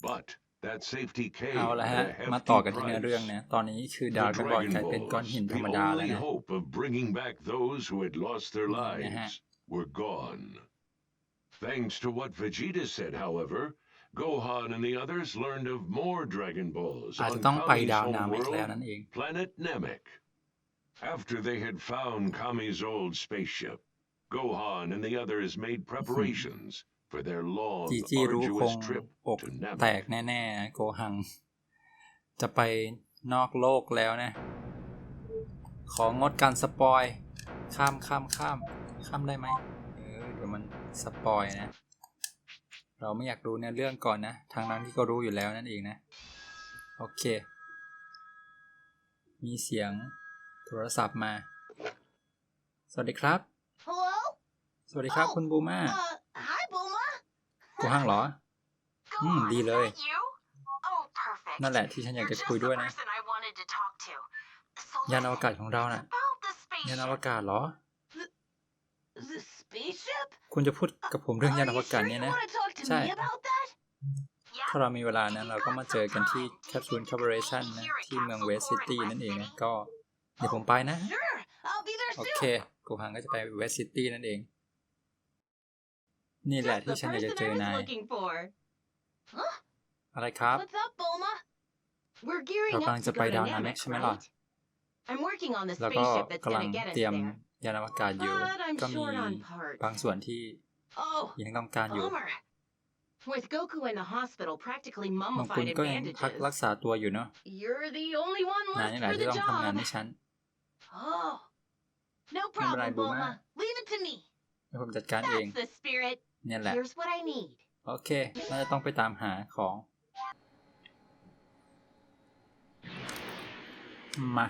But that safety came เอาละฮะ at a price. The only hope of bringing back those who had lost their lives, were gone. Thanks to what Vegeta said, however, Gohan and the others learned of more Dragon Balls อาจ on จะต้องไป Kami's planet Namek. After they had found Kami's old spaceship, Gohan and the others made preparations จีจี้รู้คงอกแตกแน่ๆโกหัง จะไปนอกโลกแล้วนะ ของงดการสปอย ข้ามข้ามข้าม ข้ามได้ไหมเออเดี๋ยวมันสปอยนะ เราไม่อยากรู้เนี่ยเรื่องก่อนนะ ทางนั้นที่ก็รู้อยู่แล้ว นั่นเองนะ โอเค มีเสียงโทรศัพท์มา สวัสดีครับ สวัสดีครับคุณบูมากูห้างเหรอ อืม ดีเลย นั่นแหละที่ฉันอยากจะคุยด้วยนะ ยานอวกาศของเราน่ะยานอวกาศเหรอ คุณจะพูดกับผมเรื่องยานอวกาศเนี่ยนะ ใช่ ถ้าเรามีเวลานะเราก็มาเจอกันที่แคปซูลคอร์ปอเรชั่นนะที่เมืองเวสต์ซิตี้นั่นเองนะก็เดี๋ยวผมไปนะ โอเค กูหังก็จะไปเวสต์ซิตี้นั่นเองนี่แหละที่ฉันอยากจะเจอนายอะไรครับเรากำลังจะไปดาวนาเมกใช่ไหมล่ะแล้วก็กำลังเตรียมยานอวกาศอยู่ก็มีบางส่วนที่ยังต้องการอยู่มังคุณก็ยังพักรักษาตัวอยู่เนาะนายนี่แหละที่ต้องทำงานให้ฉันไม่เป็นไรบูมาไม่ผมจัดการเอง That's the spirit. นี่ยแหละ Here's what I need โอเคน่าจะต้องไปตามหาของ มา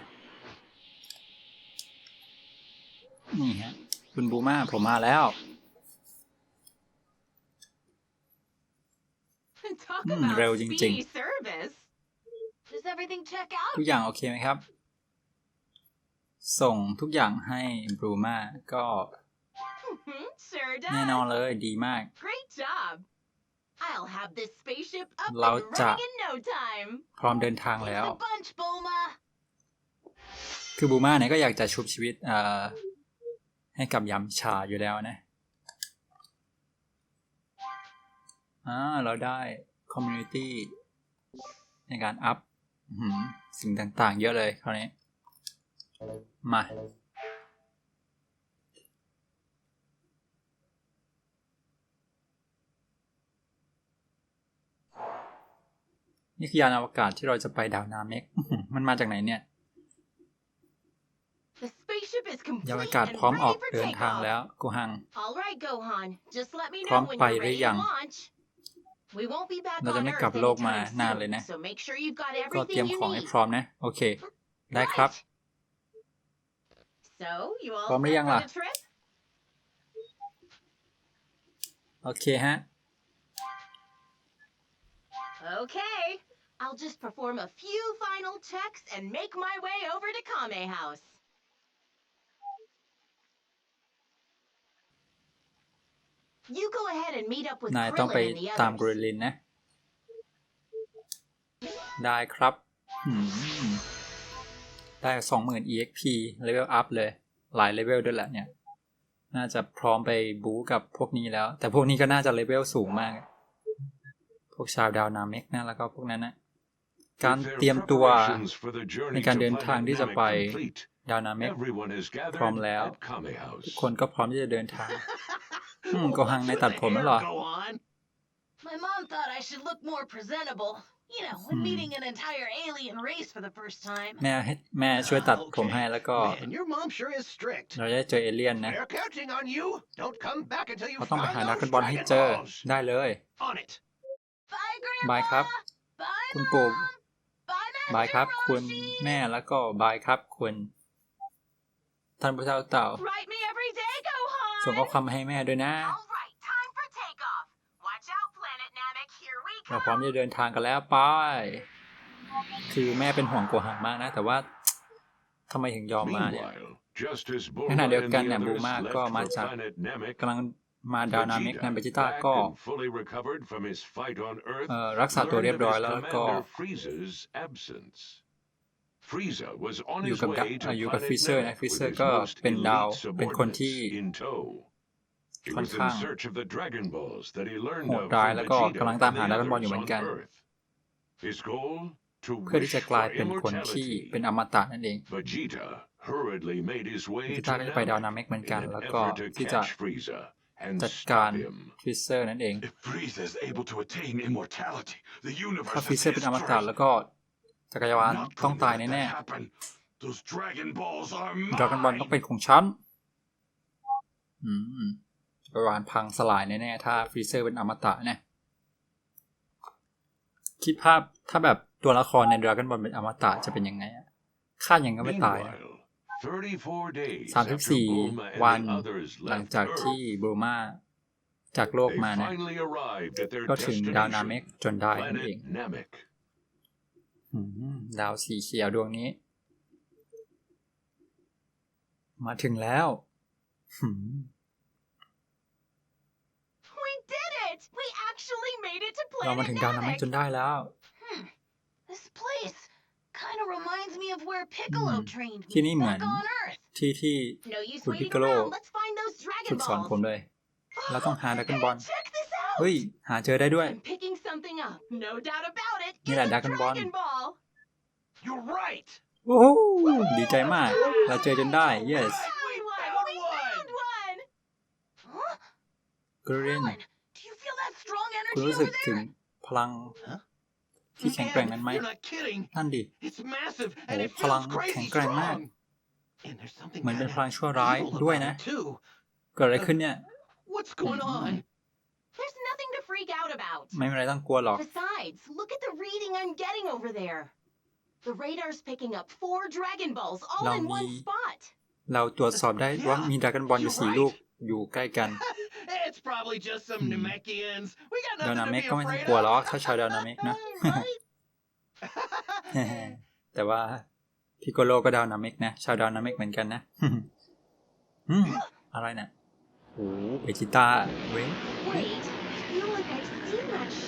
นี่ฮะคุณบูมาผมมาแล้วอืมเร็วจริงๆทุกอย่างโอเคไหมครับ ส่งทุกอย่างให้บรูมาก็แน่นอนเลยดีมาก เราจะพร้อมเดินทางแล้ว คือบูมาเนี่ยก็อยากจะชุบชีวิตให้กับยำชาอยู่แล้วนะอ่าเราได้คอมมูนิตี้ในการอัพสิ่งต่างๆ เยอะเลยคราวนี้ มานี่คือยานอวกาศที่เราจะไปดาวนาเมกมันมาจากไหนเนี่ย ยานอวกาศพร้อมออกเดินทางแล้วกูฮัง พร้อมไปหรือยัง เราจะไม่กลับโลกมานานเลยนะ ก็เตรียมของให้พร้อมนะ โอเค ได้ครับ พร้อมหรือยังล่ะ โอเคฮะ โอเค I'll just perform a few final checks and make my way over to Kame House. You go ahead and meet up with น Krillin and the ตาม others. กริลินนะ ได้ครับ ได้สองหมื่น exp เลเวลอัพเลย หลายเลเวลด้วยแหละเนี่ย น่าจะพร้อมไปบู๊กับพวกนี้แล้ว แต่พวกนี้ก็น่าจะเลเวลสูงมาก พวกชาวดาวนาเมกนะ แล้วก็พวกนั้นนะการเตรียมตัวในการเดินทางที่จะไปดาวนาเมกพร้อมแล้วทุกคนก็พร้อมที่จะเดินทางก็หังในตัดผมแล้วเหรอแม่แม่ช่วยตัดผมให้แล้วก็เราได้เจอเอเลี่ยนนะเขาต้องไปหานักบอลให้เจอได้เลยบายครับคุณปู่บายครับ คุณ แม่แล้วก็บายครับ คุณท่านพระเจ้าเต่า ส่งข้อความาให้แม่ด้วยนะเราพร้อมจะเดินทางกันแล้ว ไป คือแม่เป็นห่วงกหังมากนะ แต่ว่าทำไมถึงยอมมาเนี่ยขณะเดียวกันเนี่ยบูมาก็มาจากกำลังมาดานามิกนันเบจิต้าก็รักษาตัวเรียบร้อยแล้วก็อยู่กับอยู่กับฟรีเซอร์นะฟรีเซอร์ก็เป็นดาว เป็นคนที่ค่อนข้างโหดร้ายแล้วก็กำลังตามหาดรากนบอลอยู่เหมือนกันเพื่อที่จะกลายเป็นคนที่เป็นอมตะนั่นเองพิตาก็ไปดาวนามิกเหมือนกัน แล้วก็ที่จะจัดการฟิเซอร์นั่นเองถ้าฟิเซอร์เป็นอมตะแล้วก็จักรยานต้องตายแน่แนดรากันบอลต้องเป็นของฉันจักรยานพังสลายแน่แน่ถ้าฟรีเซอร์เป็นอมตะเนี่ยคิดภาพถ้าแบบตัวละครในดราก้อนบอลเป็นอมตะจะเป็นยังไงอะฆ่ายังก็ไม่ตายนะ34 วัน หลังจากที่เบอร์มาจากโลกมานะก็ถึงดาวนาเมกจนได้นั่นเองดาวสีเขียวดวงนี้ มาถึงแล้วเรามาถึงดาวนาเมกจนได้แล้วที่นี่เหมือน ที่ที่คุณพิกโลฝึกสอนผมด้วย เราต้องหาดักกันบอลเฮ้ยหาเจอได้ด้วย นี่แหละดักกันบอลโอ้ดีใจมาก เราเจอจนได้ yes กรีนคุณรู้สึกถึงพลังที่แข็งแกร่งนั้นไหมนั่นดิโอ้พลังแข็งแกร่งมากเหมือนเป็นพลังชั่วร้ายด้วยนะ เกิดอะไรขึ้นเนี่ย ไม่มีอะไรต้องกลัวหรอก เรามีเราตรวจสอบได้ว่ามีดราก้อนบอลอยู่สี่ลูกอยู่ใกล้กัน It's probably just some Namekians. We got nothing นาเมกก็ไม่ต้องกลัวหรอกถ้าชาวาวนาเมกนะแต่ว่าพิโกโลก็ดาวนาเมกนะ ชาวดาวนาเมกเหมือนกันนะอืมอะไรนะโอ้เอจิต้าเว้ย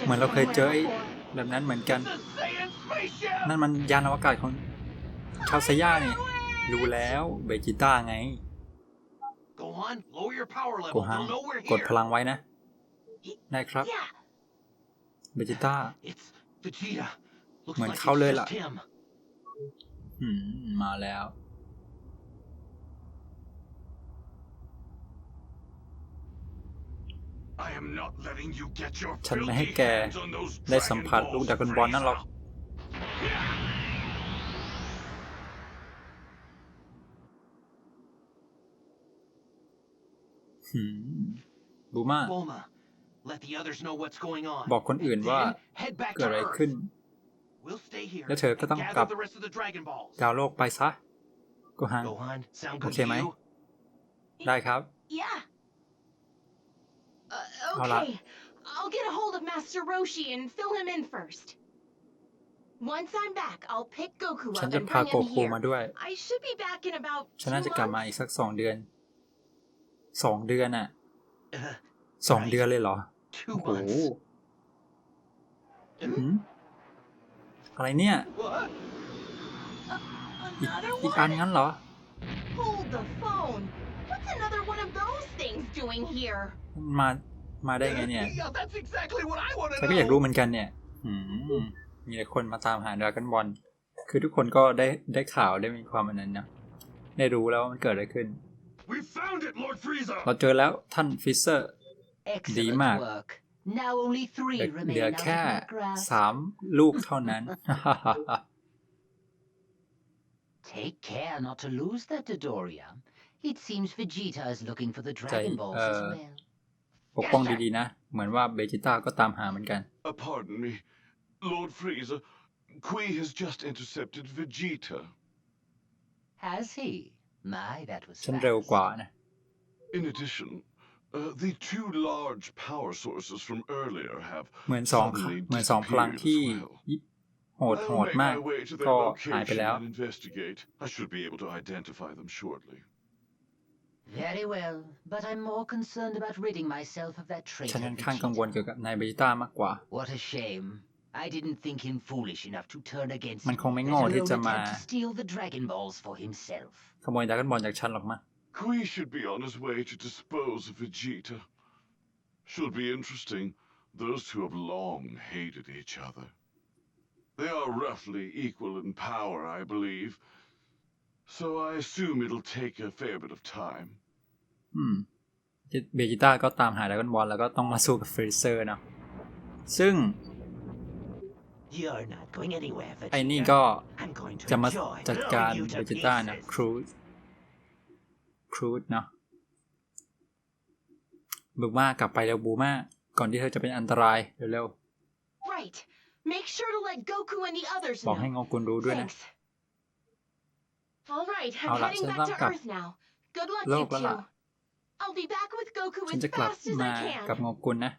เหมือนเราเคยเจอแบบนั้นเหมือนกัน นั่นมันยานอวกาศของชาวไซย่านี่รู้แล้วเบจิต้าไงโกหังกดพลังไว้นะ ได้ครับ เบจิต้า เหมือนเขาเลยล่ะมาแล้ว ฉันไม่ให้แก ได้สัมผัสลูกดักบอลนั่นหรอกบูมาบอกคนอื่นว่าเกิดอะไรขึ้น แล้วเธอก็ต้องกลับดาวโลกไปซะโกฮันโอเคไหม ได้ครับเอาละ I'll get a hold of Master Roshi and fill him in first. Once I'm back, I'll pick Goku up and bring him here. I should be back in about ฉันน่าจะกลับมาอีกสักสองเดือนสองเดือนอะสองเดือนเลยเหรอ โอ้โหอะไรเนี่ยอีกอันงั้นเหรอมา มาได้ไงเนี่ยฉันก็อยากรู้เหมือนกันเนี่ยมีคนมาตามหาดรากันบอล คือทุกคนก็ได้ ได้ข่าว ได้มีความอันนั้นนะได้รู้แล้วว่ามันเกิดอะไรขึ้นเราเจอแล้วท่านฟิเซอร์ดีมากเหลือแค่สามลูกเท่านั้น Take care not to lose that Dodoria. It seems Vegeta is looking for the Dragon Balls as well. ปกป้องดีๆนะ uh, Pardon me, Lord Frieza. Kui has just intercepted Vegeta. Has he? My, that was ฉันเร็วกว่านะ In addition, uh, the two large power sources from earlier have เหมือนสองเหมือนสองพลังที่โหดโหดมากก็หายไปแล้ว I should be able to identify them shortly. Very well, but I'm more concerned about ridding myself of that traitor. ฉันค่อนข้างกังวลเกี่ยวกับนายเบจิต้ามากกว่า What a shame. I didn't think him foolish enough to turn against มันคงไม่โง่ที่จะมา to steal the Dragon Balls for himself ขโมยดราก้อนบอลจากฉันหรอกมั้ง We should be on his way to dispose of Vegeta. Should be interesting. Those two have long hated each other. They are roughly equal in power, I believe. So I assume it'll take a fair bit of time. อืมเบจิต้าก็ตามหาดราก้อนบอลแล้วก็ต้องมาสู้กับฟรีเซอร์เนาะซึ่ง hmm. ไอ้นี่ก็ จะมาจัดการเบจิต้านะครูดครูดเนาะบูมากลับไปแล้วบูมาก่อนที่เธอจะเป็นอันตราย เร็วๆบอกให้งอกุนรู้ด้วยนะเอาละฉันต้องกลับโลกแล้วล่ะ ฉันจะกลับมากับงอกุนนะ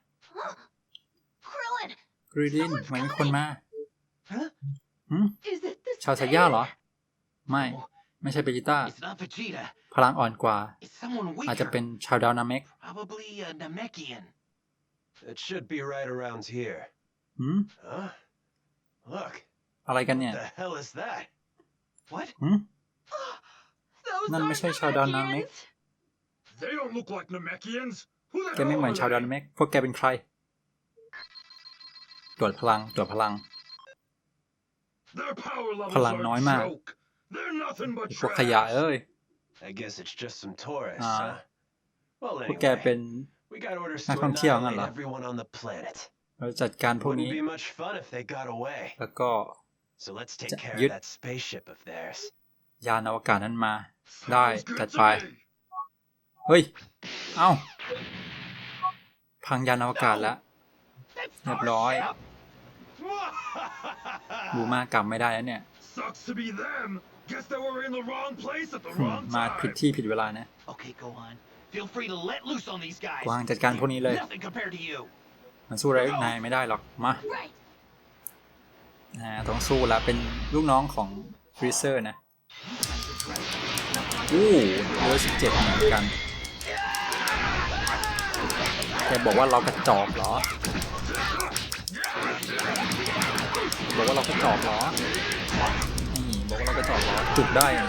กรีดินหมันมีคนมาชาวสายาเหรอ ไม่ไม่ใช่เบจิต้า พลังอ่อนกว่า อาจจะเป็นชาวดาวนาเมกืมอะไรกันเนี่ยนั่นไม่ใช่ชาวดาวนาเมกแกไม่เหมือนชาวดาวนาเมกพวกแกเป็นใครจวดพลังจวดพลัง พลังน้อยมากพวกขยะเอ้ยพวกแกเป็นนักท่องเที่ยวงั้นเหรอเราจัดการพวกนี้ แล้วก็จะยึดยานอวกาศนั้นมา ได้ จัดไป เฮ้ย เอ้าพังยานอวกาศแล้วเรียบร้อยบูมากรรมไม่ได้แล้วเนี่ยมาผิดที่ผิดเวลานะ กวางจัดการพวกนี้เลย มันสู้อะไรนายไม่ได้หรอก มาต้องสู้ละเป็นลูกน้องของ ฟรีเซอร์ นะ อู้เลือสิบเจ็ดเหมือนกันแกบอกว่าเรากระจอกเหรอบอกว่าเราไปจอดล้อบอกว่าเราไปจอดล้อจุดได้นะ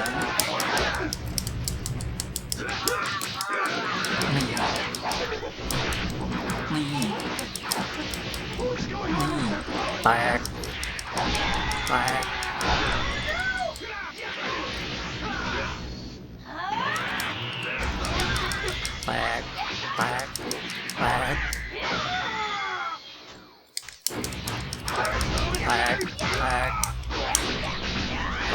นี่ครับนี่นี่แตกแตกแตกแตกแตกแต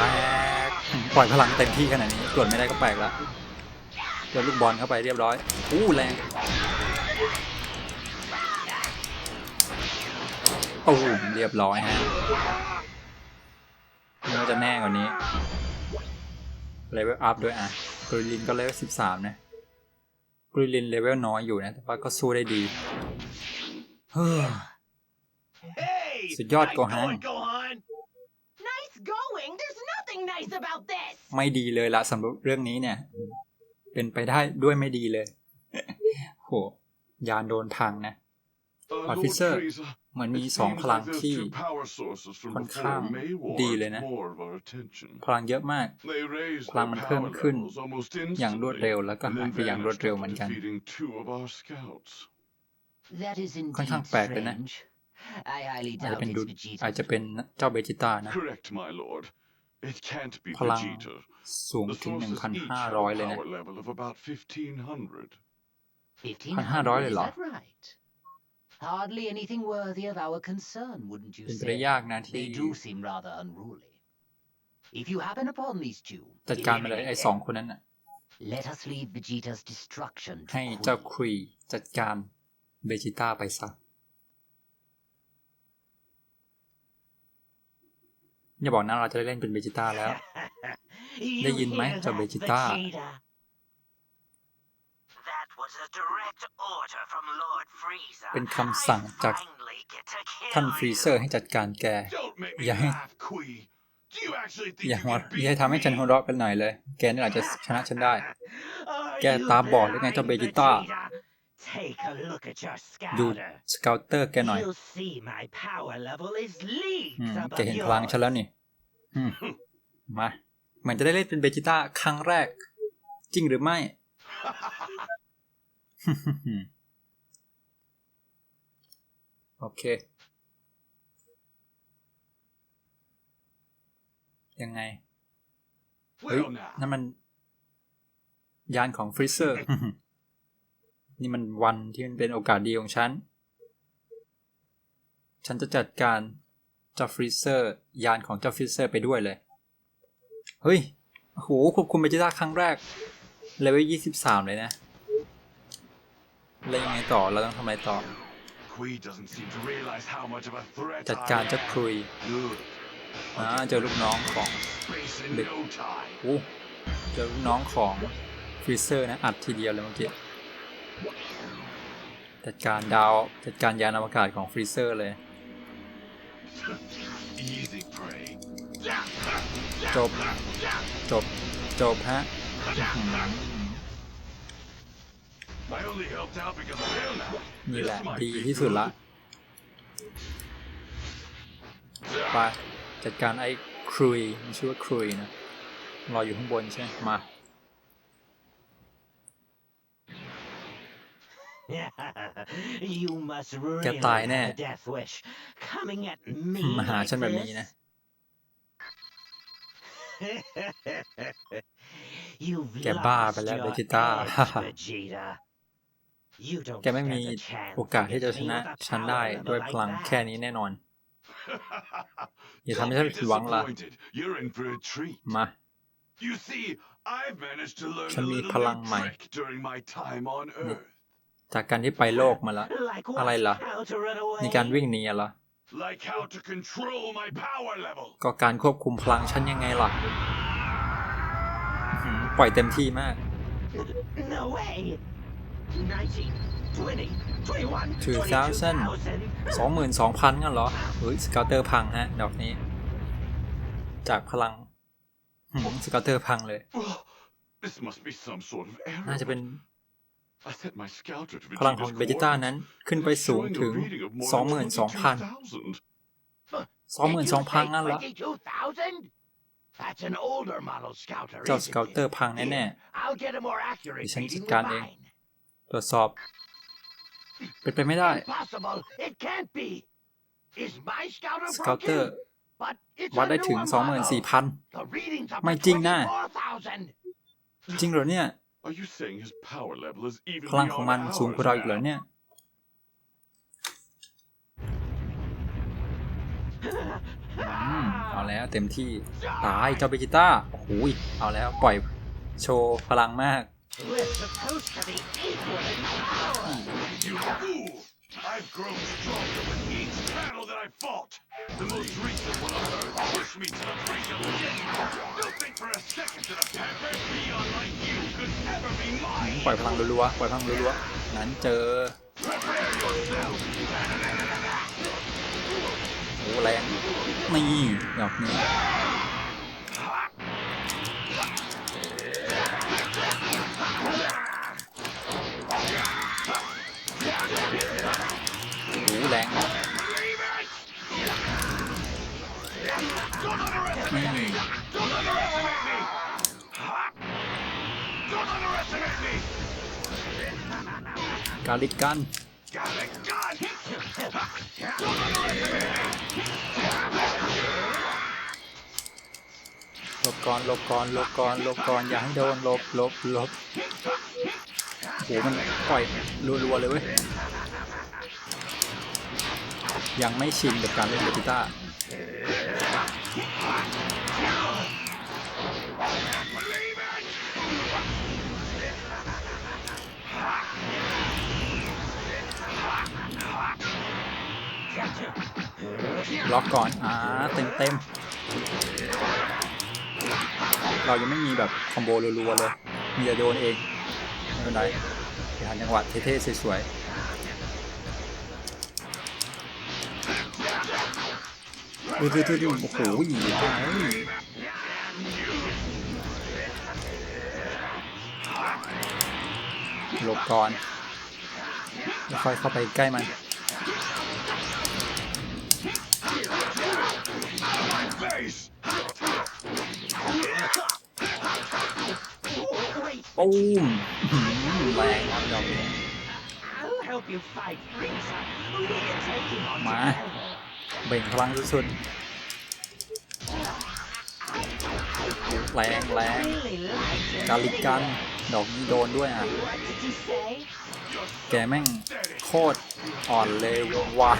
กปล่อยพลังเต็มที่ขนาดนี้ตรวจไม่ได้ก็แปลกละ๋ยวลูกบอลเข้าไปเรียบร้อยอู้แรงโอ้โหเรียบร้อยฮะน่าจะแน่กว่านี้ เลเวลอัพด้วยอ่ะกรีลินก็เลเวลสิบสามนะกรีลินเลเวลน้อยอยู่นะ แต่ว่าก็สู้ได้ดีเฮ้อุดยอดโกฮันไม่ดีเลยละสำหรับเรื่องนี้เนี่ย เป็นไปได้ด้วยไม่ดีเลย โหยานโดนพังนะออฟิเซอร์เหมือนมีสองพลังที่ค่อนข้างดีเลยนะ พลังเยอะมากพลังมันเพิ่มขึ้นอย่างรวดเร็วแล้วก็หายไปอย่างรวดเร็วเหมือนกันค่อนข้างแปลกเลยนะ I highly doubt it's Vegeta. อาจจะเป็นเจ้าเบจิต้านะ Correct, my lord. It can't be พลัง Vegeta. สูง The ถึง forces each have 1,500 a เลยนะ power level of about 1500. 1,500เลย Is เหรอ that right? Hardly anything worthy of our concern, wouldn't you เป็นไปได้ say? ยากนะที่ They do seem rather unruly. If you happen upon these two, จัดการไปเลยไอ้ eliminate สอง them. คนนั้นน่ะ Let us leave Vegeta's destruction ให้ to เจ้า Kree. คุยจัดการเบจิต้าไปซะอย่าบอกนะเราจะได้เล่นเป็นเบจิต้าแล้ว ได้ยินไหมเจ้าเบจิต้าเป็นคำสั่งจากท่านฟรีเซอร์ให้จัดการแก อย่าให้อย่าหัวอย่าทำให้ฉันหัวเราะกันหน่อยเลย แกนี่อาจจะชนะฉันได้ แกตาบอดหรือไงเจ้าเบจิต้า Take a look at your ดู scouter. สเกาเตอร์ แกหน่อยจะแกเห็นพลังฉันแล้วนี่มาเหมือนจะได้เล่นเป็นเบจิต้าครั้งแรก จริงหรือไม่ โอเค ยังไงเฮ้ยนั่นมัน ยานของฟรีเซอร์นี่มันวันที่มันเป็นโอกาสดีของฉัน ฉันจะจัดการจัฟฟิเซอร์ยานของจัฟฟิเซอร์ไปด้วยเลย เฮ้ยโหควบคุมเบจิต้าครั้งแรก เลเวลยี่สิบสามเลยนะแล้วยังไงต่อ เราต้องทำอะไรต่อ จัดการเจ้ฟคุยอ่า เจอลูกน้องของเด็กอ้เจอลูกน้องของฟรีเซอร์นะ อัดทีเดียวเลยเมื่อกี้จัดการ ดาวจัดการ ยานอวกาศของฟรีเซอร์เลย จบ จบ จบ ฮะนี่แหละดีที่สุดละไปจัดการ ไอ้ครุยมันชื่อว่าครุยนะรออยู่ข้างบน ใช่ไหมมาแกตายแน่ มาหาฉันแบบนี้นะ แกบ้าไปแล้วเบจิต้า แกไม่มีโอกาสที่จะชนะฉันได้ด้วยพลังแค่นี้แน่นอน อย่าทำให้ฉันผิดหวังล่ะมา ฉันมีพลังใหม่จากการที่ไปโลกมาละอะไรล่ะในการวิ่งหนีะไรก็การควบคุมพลังฉันยังไงล่ะปล่อยเต็มที่มากถือซาวเซนสองหมื่นสองพันงันเหรอเฮ้ยสกลเตอร์พังฮะดอกนี้ จากพลังสกลเตอร์พังเลย น่าจะเป็นพลังของเบจิต้านั้นขึ้นไปสูงถึง 22,000 22,000 งั้นละเจ้าสเกลเตอร์พังแน่ๆดิฉันจัดการเอง ตรวจสอบ เป็นไปไม่ได้สเกลเตอร์วัดได้ถึง 24,000 ไม่จริงนะ จริงเหรอเนี่ยพลังของมันสูงกว่าเราอีกเหรอเนี่ยเอาแล้วเต็มที่ตายเจ้าเบจิต้าโอ้ยเอาแล้วปล่อยโชว์พลังมาก I've grown stronger with each battle that I fought. The most recent one on Earth was ปล่อยพลังรัวๆ ปล่อยพลังรัวๆนั้นเจอโอ้แรงนี่ดอกนี้โอ้แรงกาลิกันหลบก่อนหลบก่อนหลบก่อนหลบก่อนอย่าให้โดนหลบหลบหลบโหมันปล่อย รัวๆเลยเว้ย ยังไม่ชินกับการเล่นเบติต้าล็อกก่อน อ่า เต็มเต็มเรายังไม่มีแบบ คอมโบรัวๆเลย มีแต่โดน เองไม่เป็นไรทหาจังหวะเท่ๆสวยๆดูดูดูดูโอ้โหหยหลบก่อนแล้วค่อยเข้าไปใกล้มันโอ้มแรงครับดอกนี้มาเบ่งพลังสุดๆแรงแรงกาลิกันดอกนี้โดนด้วยอ่ะ แกแม่งโคตรอ่อนเลยว่ะ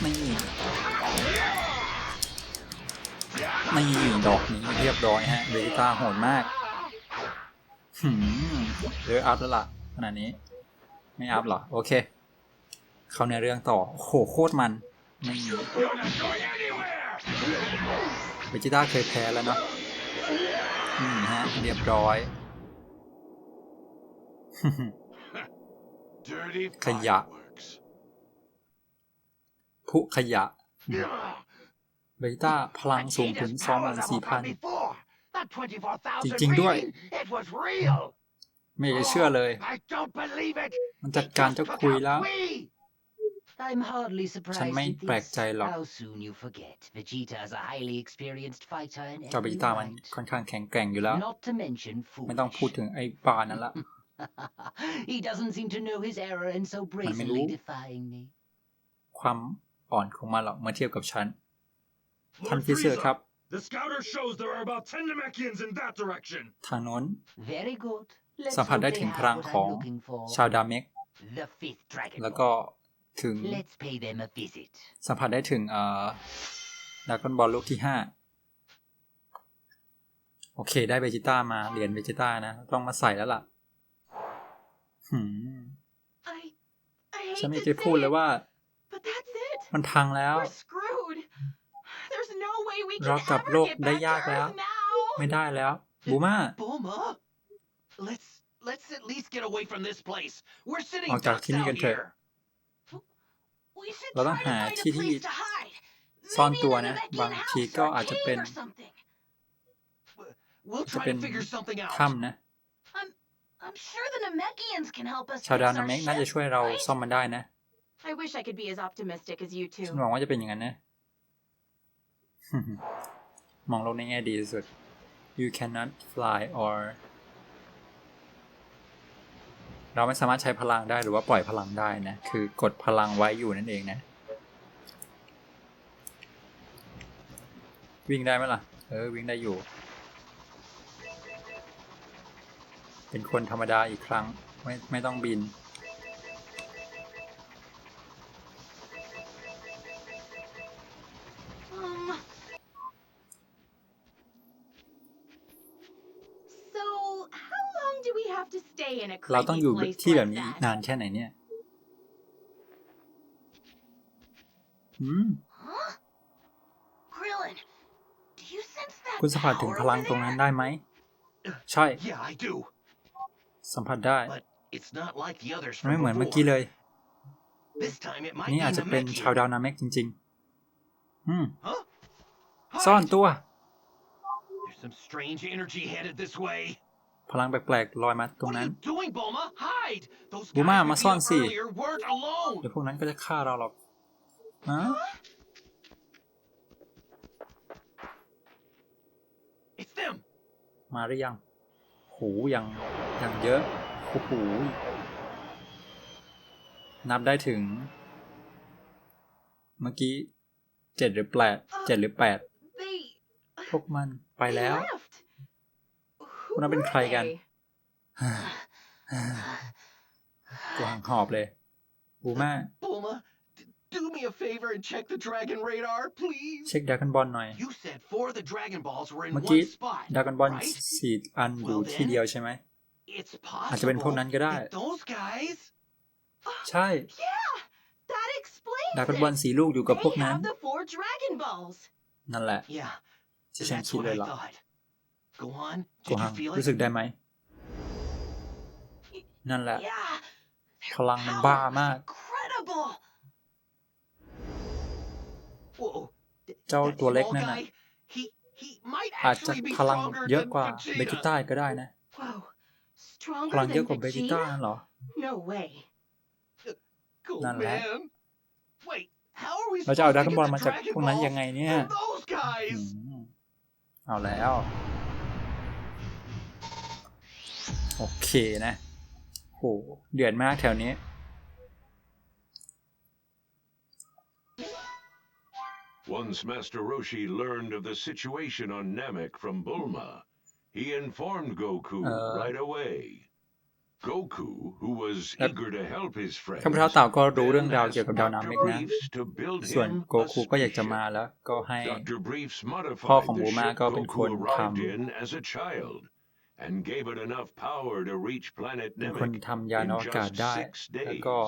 ไม่ไม่ยดอกนี้เรียบร้อยฮะเบจิต้าโหดมากหืมเลยอัพแล้วล่ะขนาดนี้ ไม่อัพหรอ โอเค เข้าในเรื่องต่อโหโคตรมัน ไม่มย่เบจิต้าเคยแพ้แล้วเนาะ อืมฮะ เรียบร้อย ขยะผุขยะ เบต้าพลังสูงถึงสองื่นสี่พันจริงๆด้วย ไม่เชื่อเลย มันจัดการเจ้าคุยแล้ว ฉันไม่แปลกใจหรอกเจ้าเบต้ามันค่อนข้างแข็งแกร่งอยู่แล้วไม่ต้องพูดถึงไอ้ปานั่นละมันไม่รู้ความอ่อนของมันหรอก เมื่อเทียบกับฉันท่านฟิเซอร์ครับ The scouter shows there are about 10 Namekians in that direction. ทางนน้นสัมผัสได้ถึงพลังของชาวดาเมกแล้วก็ ถึงสัมผัสได้ถึง เอ่อดากอนบอลลูกที่ห้าโอเคได้เบจิต้ามาเหรียญเบจิต้านะ ต้องมาใส่แล้วล่ะ ฉันไม่เคยพูดเลยว่ามันพังแล้ว เรากลับโลกได้ยากแล้ว ไม่ได้แล้วบูมาออกจากที่นี่กันเถอะเราต้องหาที่ที่ ซ่อนตัวนะ บางทีก็อาจจะเป็นจะเป็นถ้ำนะ ชาวดาวนาเมกน่าจะช่วยเราซ่อมมันได้นะ I wish I could be as optimistic as you two หวังว่าจะเป็นอย่างนั้นนะมองโลกในแง่ดีสุด you cannot fly or เราไม่สามารถใช้พลังได้หรือว่าปล่อยพลังได้นะ คือกดพลังไว้อยู่นั่นเองนะ วิ่งได้ไหมล่ะ เออวิ่งได้อยู่ เป็นคนธรรมดาอีกครั้ง ไม่ไม่ต้องบินเราต้องอยู่ที่แบบนี้นานแค่ไหนเนี่ย คุณสัมผัสถึงพลังตรงนั้นได้ไหมใช่ สัมผัสได้ไม่เหมือนเมื่อกี้เลย นี่อาจจะเป็นชาวดาวนาเมกจริง ๆอืมซ่อนตัวพลังแปลกๆลอยมาตรงนั้น บูมา มาซ่อนสิ เดี๋ยวพวกนั้นก็จะฆ่าเราหรอกนะมาหรือยัง หูยังยังเยอะหูหู นับได้ถึง เมื่อกี้เจ็ดหรือแปดเจ็ดหรือแปดพวกมันไปแล้วพวนั้นเป็นใครกันกวางหอบเลยบูมา b u เช็คดากันบอลหน่อย เมื่อกี้ดากันบอลสี่อันอยู่ที่เดียวใช่ไหม อาจจะเป็นพวกนั้นก็ได้ ใช่ดากันบอลสี่ลูกอยู่กับพวกนั้น นั่นแหละที่ชันคิดเลยหรอ Go on. d i o u รู้สึกได้ไหม นั่นแหละพลังมันบ้ามาก เจ้าตัวเล็กนั่นนะอาจจะพลังเยอะกว่าเบจิต้าก็ได้นะพลังเยอะกว่าเบจิต้าเหรอ นั่นแหละเราจะเอาดาร์กบอลมาจากพวกนั้นยังไงเนี่ย เอาแล้วโอเคนะโหเดือดมากแถวนี้ Once Master Roshi learned of the situation on Namek from Bulma, he informed Goku right away. Goku, who was eager to help his friends, ข้าพเจ้าเต่าก็รู้เรื่องราวเกี่ยวกับดาวน้ำเม็กนะส่วนโกคูก็อยากจะมาแล้วก็ให้พ่อของบูมาก็เป็นคนทำ and gave it enough power to reach planet Namek คนทำยานอวกาศได้แล้วก็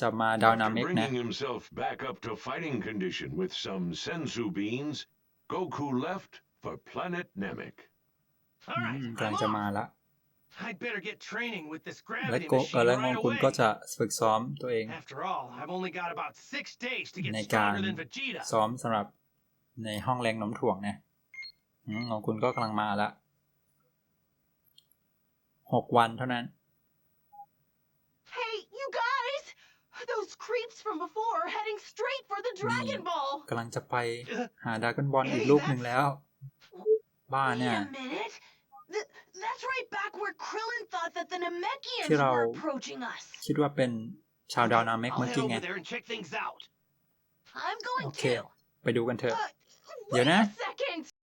จะมาดาวนาเมกนะ himself back up to fighting condition with some sensu beans Goku left for planet Namek กำลังจะมาละ I'd better get training with this gravity machine right away. ก็จะฝึกซ้อมตัวเอง After all, I've only got about six days to get stronger than Vegeta. ซ้อมสำหรับในห้องแรงน้ำถ่วงนะของคุณก็กำลังมาละหกวันเท่านั้น Hey you guys those creeps from before are heading straight for the Dragon Ball กำลังจะไป หาดราก้อนบอลอีกลูกหนึ่งแล้ว บ้าเนี่ย That's right back where Krillin thought that the Namekians were approaching us คิดว่าเป็นชาวดาวนาเมกเมื่อกี้ไง I'm going to ไปดูกันเถอะ เดี๋ยวนะ second